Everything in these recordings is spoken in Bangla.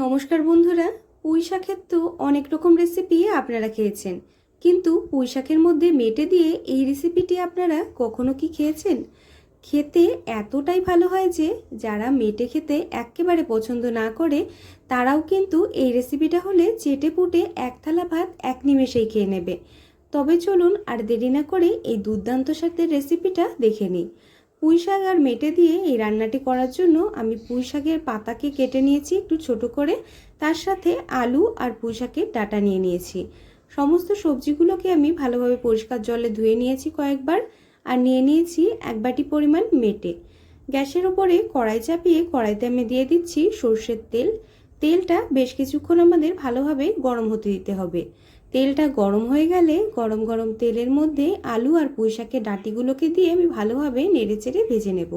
নমস্কার বন্ধুরা, পুঁই শাকের তো অনেক রকম রেসিপি আপনারা খেয়েছেন। কিন্তু পুঁই শাকের মধ্যে মেটে দিয়ে এই রেসিপিটি আপনারা কখনো কি খেয়েছেন? খেতে এতটাই ভালো হয় যে, যারা মেটে খেতে একেবারে পছন্দ না করে, তারাও কিন্তু এই রেসিপিটা হলে চেটে পুটে এক থালা ভাত এক নিমেষেই খেয়ে নেবে। তবে চলুন আর দেরি না করে এই দুর্দান্ত স্বাদের রেসিপিটা দেখে নিই। পুঁই শাক আর মেটে দিয়ে এই রান্নাটি করার জন্য আমি পুঁই শাকের পাতাকে কেটে নিয়েছি একটু ছোট করে। তার সাথে আলু আর পুঁই শাকের ডাটা নিয়ে নিয়েছি। সমস্ত সবজিগুলোকে আমি ভালোভাবে পরিষ্কার জলে ধুয়ে নিয়েছি কয়েকবার আর নিয়ে নিয়েছি এক বাটি পরিমাণ মেটে। গ্যাসের ওপরে কড়াই চাপিয়ে কড়াইতে আমি দিয়ে দিচ্ছি সর্ষের তেল। তেলটা বেশ কিছুক্ষণ আমাদের ভালোভাবে গরম হতে দিতে হবে। তেলটা গরম হয়ে গেলে গরম গরম তেলের মধ্যে আলু আর পুঁই শাকের ডাঁটিগুলোকে দিয়ে আমি ভালোভাবে নেড়েচেড়ে ভেজে নেব।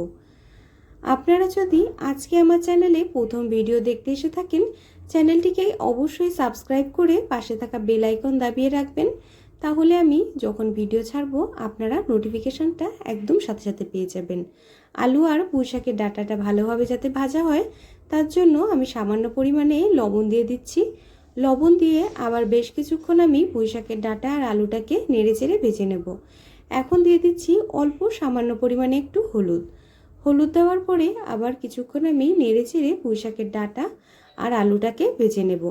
আপনারা যদি আজকে আমার চ্যানেলে প্রথম ভিডিও দেখতে এসে থাকেন, চ্যানেলটিকে অবশ্যই সাবস্ক্রাইব করে পাশে থাকা বেল আইকন দাবিয়ে রাখবেন। তাহলে আমি যখন ভিডিও ছাড়বো, আপনারা নোটিফিকেশানটা একদম সাথে সাথে পেয়ে যাবেন। আলু আর পুঁইশাকের ডাটাটা ভালোভাবে যাতে ভাজা হয়, তার জন্য আমি সামান্য পরিমাণে লবণ দিয়ে দিচ্ছি। লবণ দিয়ে আবার বেশ কিছুক্ষণ আমি পুঁইশাকের ডাঁটা আর আলুটাকে নেড়ে চেড়ে ভেজে নেব। এখন দিয়ে দিচ্ছি অল্প সামান্য পরিমাণে একটু হলুদ। হলুদ দেওয়ার পরে আবার কিছুক্ষণ আমি নেড়ে চেড়ে পুঁইশাকের ডাঁটা আর আলুটাকে ভেজে নেব।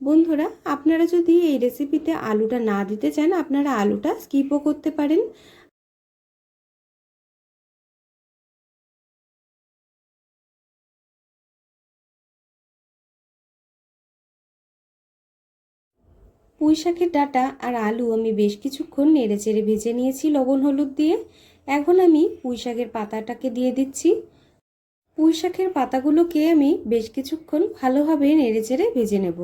বন্ধুরা, আপনারা যদি এই রেসিপিতে আলুটা না দিতে চান, আপনারা আলুটা স্কিপও করতে পারেন। পুঁই শাকের ডাটা আর আলু আমি বেশ কিছুক্ষণ নেড়ে চেড়ে ভেজে নিয়েছি লবণ হলুদ দিয়ে। এখন আমি পুঁই শাকের পাতাটাকে দিয়ে দিচ্ছি। পুঁই শাকের পাতাগুলোকে আমি বেশ কিছুক্ষণ ভালোভাবে নেড়ে চেড়ে ভেজে নেব।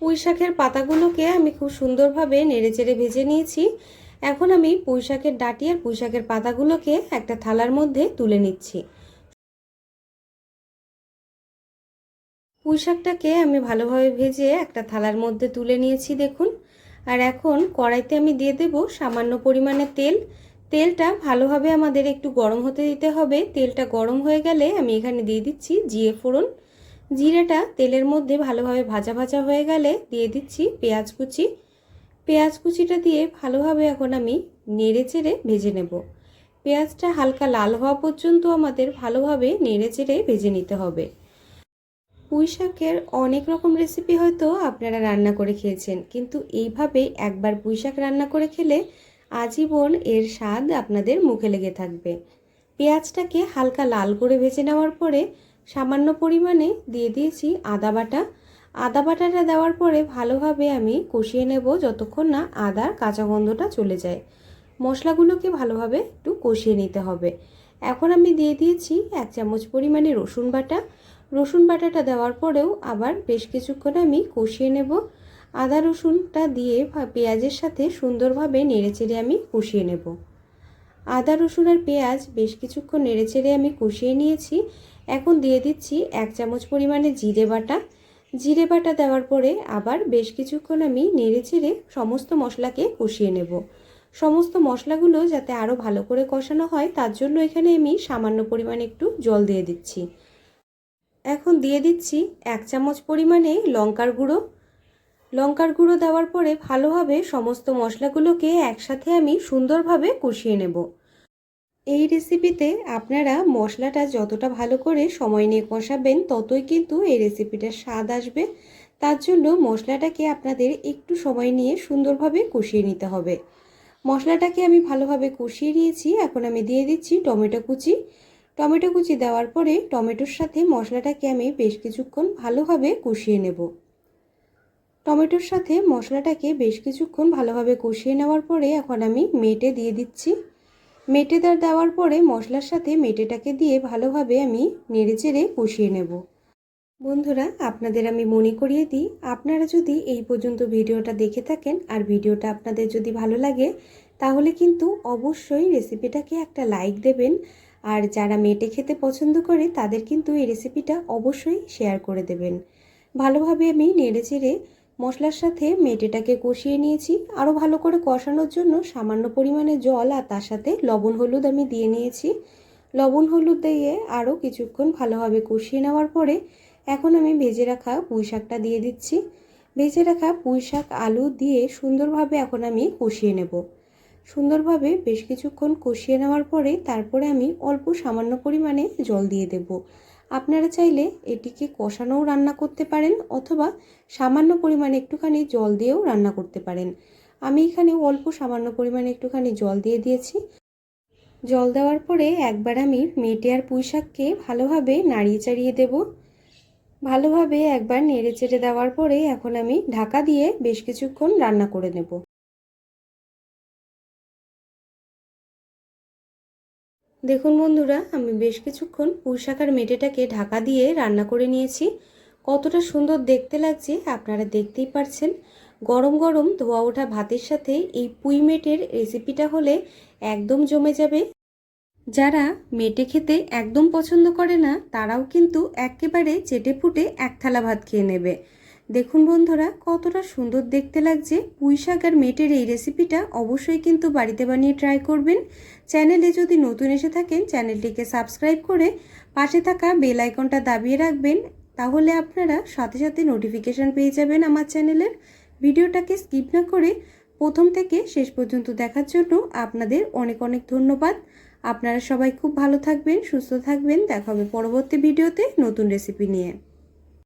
পুঁই শাকের পাতাগুলোকে আমি খুব সুন্দরভাবে নেড়ে চেড়ে ভেজে নিয়েছি। এখন আমি পুঁই শাকের ডাঁটি আর পুঁই শাকের পাতাগুলোকে একটা থালার মধ্যে তুলে নিচ্ছি। পুঁই শাকটাকে আমি ভালোভাবে ভেজে একটা থালার মধ্যে তুলে নিয়েছি দেখুন। আর এখন কড়াইতে আমি দিয়ে দেব সামান্য পরিমাণে তেল। তেলটা ভালোভাবে আমাদের একটু গরম হতে দিতে হবে। তেলটা গরম হয়ে গেলে আমি এখানে দিয়ে দিচ্ছি জিরে ফোড়ন। জিরেটা তেলের মধ্যে ভালোভাবে ভাজা ভাজা হয়ে গেলে দিয়ে দিচ্ছি পেঁয়াজ কুচি। পেঁয়াজ কুচিটা দিয়ে ভালোভাবে এখন আমি নেড়ে চেড়ে ভেজে নেব। পেঁয়াজটা হালকা লাল হওয়া পর্যন্ত আমাদের ভালোভাবে নেড়ে চেড়ে ভেজে নিতে হবে। পুঁই শাকের অনেক রকম রেসিপি হয়তো আপনারা রান্না করে খেয়েছেন, কিন্তু এইভাবে একবার পুঁই শাক রান্না করে খেলে আজীবন এর স্বাদ আপনাদের মুখে লেগে থাকবে। পেঁয়াজটাকে হালকা লাল করে ভেজে নেওয়ার পরে সামান্য পরিমাণে দিয়ে দিয়েছি আদা বাটা আদা বাটাটা দেওয়ার পরে ভালোভাবে আমি কষিয়ে নেব যতক্ষণ না আদার কাঁচা গন্ধটা চলে যায়। মশলাগুলোকে ভালোভাবে একটু কষিয়ে নিতে হবে। এখন আমি দিয়ে দিয়েছি এক চামচ পরিমাণে রসুন বাটা। রসুন বাটাটা দেওয়ার পরেও আবার বেশ কিছুক্ষণ আমি কষিয়ে নেব। আদা রসুনটা দিয়ে পেঁয়াজের সাথে সুন্দরভাবে নেড়েচেড়ে আমি কষিয়ে নেব। আদা রসুন আর পেঁয়াজ বেশ কিছুক্ষণ নেড়েচেড়ে আমি কষিয়ে নিয়েছি। এখন দিয়ে দিচ্ছি এক চামচ পরিমাণে জিরে বাটা। জিরে বাটা দেওয়ার পরে আবার বেশ কিছুক্ষণ আমি নেড়ে চেড়ে সমস্ত মশলাকে কষিয়ে নেব। সমস্ত মশলাগুলো যাতে আরও ভালো করে কষানো হয়, তার জন্য এখানে আমি সামান্য পরিমাণে একটু জল দিয়ে দিচ্ছি। এখন দিয়ে দিচ্ছি এক চামচ পরিমাণে লঙ্কার গুঁড়ো। লঙ্কার গুঁড়ো দেওয়ার পরে ভালোভাবে সমস্ত মশলাগুলোকে একসাথে আমি সুন্দরভাবে কষিয়ে নেব। এই রেসিপিতে আপনারা মশলাটা যতটা ভালো করে সময় নিয়ে কষাবেন, ততই কিন্তু এই রেসিপিটার স্বাদ আসবে। তার জন্য মশলাটাকে আপনাদের একটু সময় নিয়ে সুন্দরভাবে কষিয়ে নিতে হবে। মশলাটাকে আমি ভালোভাবে কষিয়ে নিয়েছি। এখন আমি দিয়ে দিচ্ছি টমেটো কুচি। টমেটো কুচি দেওয়ার পরে টমেটোর সাথে মশলাটাকে আমি বেশ কিছুক্ষণ ভালোভাবে কষিয়ে নেব। টমেটোর সাথে মশলাটাকে বেশ কিছুক্ষণ ভালোভাবে কষিয়ে নেওয়ার পরে এখন আমি মেটে দিয়ে দিচ্ছি। মেটেদার দেওয়ার পরে মশলার সাথে মেটেটাকে দিয়ে ভালোভাবে আমি নেড়ে চেড়ে কষিয়ে নেব। বন্ধুরা, আপনাদের আমি মনে করিয়ে দিই, আপনারা যদি এই পর্যন্ত ভিডিওটা দেখে থাকেন আর ভিডিওটা আপনাদের যদি ভালো লাগে, তাহলে কিন্তু অবশ্যই রেসিপিটাকে একটা লাইক দেবেন আর যারা মেটে খেতে পছন্দ করে, তাদের কিন্তু এই রেসিপিটা অবশ্যই শেয়ার করে দেবেন। ভালোভাবে আমি নেড়ে চেড়ে মশলার সাথে মেটেটাকে কষিয়ে নিয়েছি। আরও ভালো করে কষানোর জন্য সামান্য পরিমাণে জল আর তার সাথে লবণ হলুদ আমি দিয়ে নিয়েছি। লবণ হলুদ দিয়ে আরও কিছুক্ষণ ভালোভাবে কষিয়ে নেওয়ার পরে এখন আমি ভেজে রাখা পুঁই শাকটা দিয়ে দিচ্ছি। ভেজে রাখা পুঁই শাক, আলু দিয়ে সুন্দরভাবে এখন আমি কষিয়ে নেব। সুন্দরভাবে বেশ কিছুক্ষণ কষিয়ে নেওয়ার পরে তারপরে আমি অল্প সামান্য পরিমাণে জল দিয়ে দেব। আপনারা চাইলে এটিকে কষানোও রান্না করতে পারেন অথবা সামান্য পরিমাণে একটুখানি জল দিয়েও রান্না করতে পারেন। আমি এখানে অল্প সামান্য পরিমাণে একটুখানি জল দিয়ে দিয়েছি। জল দেওয়ার পরে একবার আমি মেটে আর পুঁই শাককে ভালোভাবে নাড়িয়ে চাড়িয়ে দেব। ভালোভাবে একবার নেড়ে চেড়ে দেওয়ার পরে এখন আমি ঢাকা দিয়ে বেশ কিছুক্ষণ রান্না করে নেব। দেখুন বন্ধুরা, আমি বেশ কিছুক্ষণ পুঁই মেটেটাকে ঢাকা দিয়ে রান্না করে নিয়েছি। কতটা সুন্দর দেখতে লাগছে, আপনারা দেখতেই পারছেন। গরম গরম ধোয়া ওঠা ভাতের সাথে এই পুঁই মেটের রেসিপিটা হলে একদম জমে যাবে। যারা মেটে খেতে একদম পছন্দ করে না, তারাও কিন্তু একেবারে চেটে ফুটে এক থালা ভাত খেয়ে নেবে। দেখুন বন্ধুরা, কতটা সুন্দর দেখতে লাগছে। পুঁই শাক আর মেটের এই রেসিপিটা অবশ্যই কিন্তু বাড়িতে বানিয়ে ট্রাই করবেন। চ্যানেলে যদি নতুন এসে থাকেন, চ্যানেলটিকে সাবস্ক্রাইব করে পাশে থাকা বেল আইকনটা দাবিয়ে রাখবেন। তাহলে আপনারা সাথে সাথে নোটিফিকেশান পেয়ে যাবেন আমার চ্যানেলের। ভিডিওটাকে স্কিপ না করে প্রথম থেকে শেষ পর্যন্ত দেখার জন্য আপনাদের অনেক অনেক ধন্যবাদ। আপনারা সবাই খুব ভালো থাকবেন, সুস্থ থাকবেন। দেখা হবে পরবর্তী ভিডিওতে নতুন রেসিপি নিয়ে।